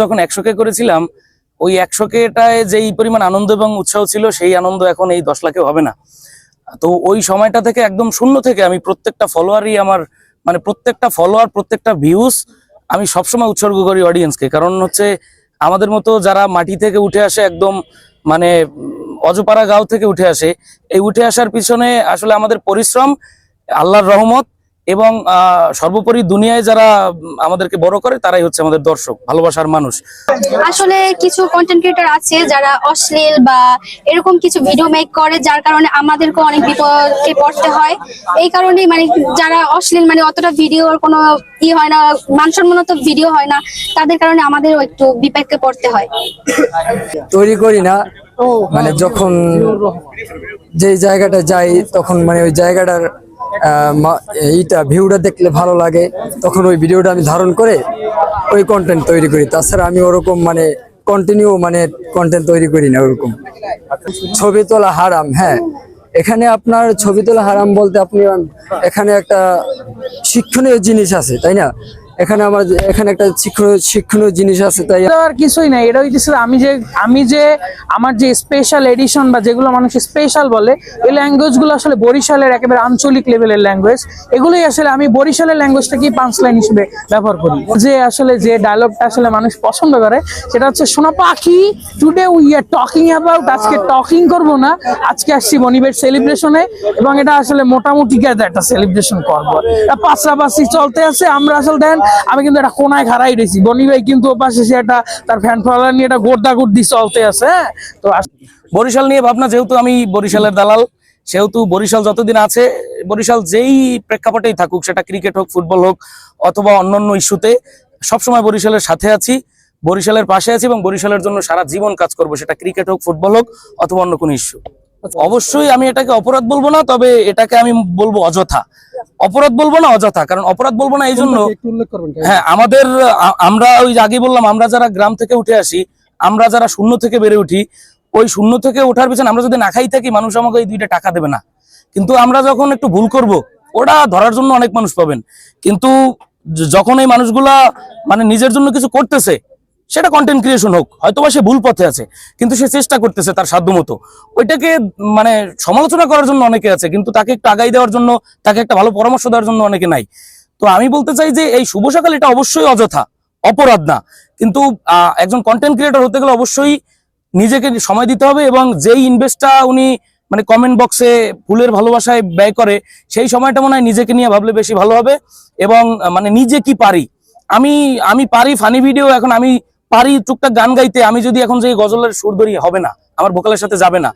যখন একশো কে করেছিলাম, ওই একশো কেটায় যেই পরিমাণ আনন্দ এবং উৎসাহ ছিল, সেই আনন্দ এখন এই দশ লাখে হবে না। তো ওই সময়টা থেকে একদম শূন্য থেকে আমি প্রত্যেকটা ফলোয়ারই আমার মানে প্রত্যেকটা ফলোয়ার প্রত্যেকটা ভিউজ আমি সবসময় উৎসর্গ করি অডিয়েন্সকে কারণ হচ্ছে আমাদের মতো যারা মাটি থেকে উঠে আসে, একদম মানে অজপাড়া গাঁও থেকে উঠে আসে, এই উঠে আসার পিছনে আসলে আমাদের পরিশ্রম, আল্লাহর রহমত এবং আহ, সর্বোপরি দুনিয়ায় যারা আমাদেরকে বড় করে তারাই হচ্ছে আমাদের দর্শক ভালোবাসার মানুষ। আসলে কিছু কন্টেন্ট ক্রিয়েটর আছে যারা অশ্লীল বা এরকম কিছু ভিডিও মেক করে যার কারণে আমাদেরকে অনেক বিপদে পড়তে হয়। এই কারণে মানে যারা অশ্লীল মানে অতটা ভিডিওর কোনো ই হয় না মানসম্মত ভিডিও হয় না তাদের কারণে আমাদেরও একটু বিপাকে পড়তে হয়। তৈরি করি না। মানে যখন যে জায়গাটা যাই তখন মানে ওই জায়গাটার এইটা ভিউটা দেখলে ভালো লাগে। তখন ওই ভিডিওটা আমি ধারণ করে ওই কন্টেন্ট তৈরি করি। তাছাড়া আমি ওরকম মানে কন্টিনিউ মানে কন্টেন্ট তৈরি করি না ওরকম। ছবি তোলা হারাম হ্যাঁ। এখানে আপনার ছবি তোলা হারাম বলতে আপনি, এখানে একটা শিক্ষণীয় জিনিস আছে, তাই না? এখানে আমার এখানে একটা শিক্ষণীয় জিনিস আছে, তাই আর কিছুই নাই। এটা হইতেছে আমি যে আমি যে আমার যে স্পেশাল এডিশন বা যেগুলো মানুষ স্পেশাল বলে, এই ল্যাঙ্গুয়েজগুলো আসলে বরিশালের একেবারে আঞ্চলিক লেভেলের ল্যাঙ্গুয়েজ এগুলোই আসলে আমি বরিশালের ল্যাঙ্গুয়েজটাকে পাঁচ লাইন হিসেবে ব্যবহার করি? যে আসলে যে ডায়লগটা আসলে মানুষ পছন্দ করে, সেটা হচ্ছে, সোনা পাখি today we are talking about আজকে টকিং করব না, আজকে আসছি মনিবের সেলিব্রেশনে এবং এটা আসলে মোটামুটি একটা সেলিব্রেশন করব। পাশাপাশি চলতে আছে, আমরা আসলে দেন আমি কিন্তু একটা কোনায় খাড়াই রয়েছি বনি ভাই কিন্তু সে একটা তার ফ্যান ফলোয়ার নিয়ে একটা গোর্দা গুর্দি চলতে আছে হ্যাঁ? তো বরিশাল নিয়ে ভাবনা যেহেতু আমি বরিশালের দালাল সেহেতু বরিশাল যতদিন আছে বরিশাল যেই প্রেক্ষাপটেই থাকুক সেটা ক্রিকেট হোক ফুটবল হোক অথবা অন্যান্য ইস্যুতে সবসময় বরিশালের সাথে আছি বরিশালের পাশে আছি এবং বরিশালের জন্য সারা জীবন কাজ করব সেটা ক্রিকেট হোক ফুটবল হোক অথবা অন্য কোনো ইস্যু। অবশ্যই আমি এটাকে অপরাধ বলব না তবে এটাকে আমি বলব অযথা। অপরাধ বলব না অযথা কারণ অপরাধ বলব না এই জন্য হ্যাঁ আমাদের আমরা ওই আগে বললাম আমরা যারা গ্রাম থেকে উঠে আসি আমরা যারা শূন্য থেকে বেড়ে উঠি ওই শূন্য থেকে ওঠার পিছনে আমরা যদি না খাই থাকি মানুষ আমাকে এই দুইটা টাকা দেবে না। কিন্তু আমরা যখন একটু ভুল করব ওটা ধরার জন্য অনেক মানুষ পাবেন। কিন্তু যখন এই মানুষগুলা মানে নিজের জন্য কিছু করতেছে সেটা কন্টেন্ট ক্রিয়েশন হোক, হয়তোবা সে ভুল পথে আছে, কিন্তু সে চেষ্টা করতেছে তার সাধ্যমতো ওইটাকে মানে সমালোচনা করার জন্য অনেকে আছে, কিন্তু তাকে একটু আগাই দেওয়ার জন্য, তাকে একটা ভালো পরামর্শ দেওয়ার জন্য অনেকে নাই। তো আমি বলতে চাই যে, এই শুভ সকাল এটা অবশ্যই অযথা, অপরাধ না। কিন্তু একজন কন্টেন্ট ক্রিয়েটর হতে গেলে অবশ্যই নিজেকে সময় দিতে হবে এবং যেই ইনভেস্টটা উনি মানে কমেন্ট বক্সে ফুলের ভালোবাসায় ব্যয় করে, সেই সময়টা মনে হয় নিজেকে নিয়ে ভাবলে বেশি ভালো হবে এবং মানে নিজে কি পারি? আমি আমি পারি ফানি ভিডিও এখন আমি পারি টুকটাক গান গাইতে, আমি যদি এখন যে গজলের সুর ধরি, হবে না। আমার ভোকালের সাথে যাবে না।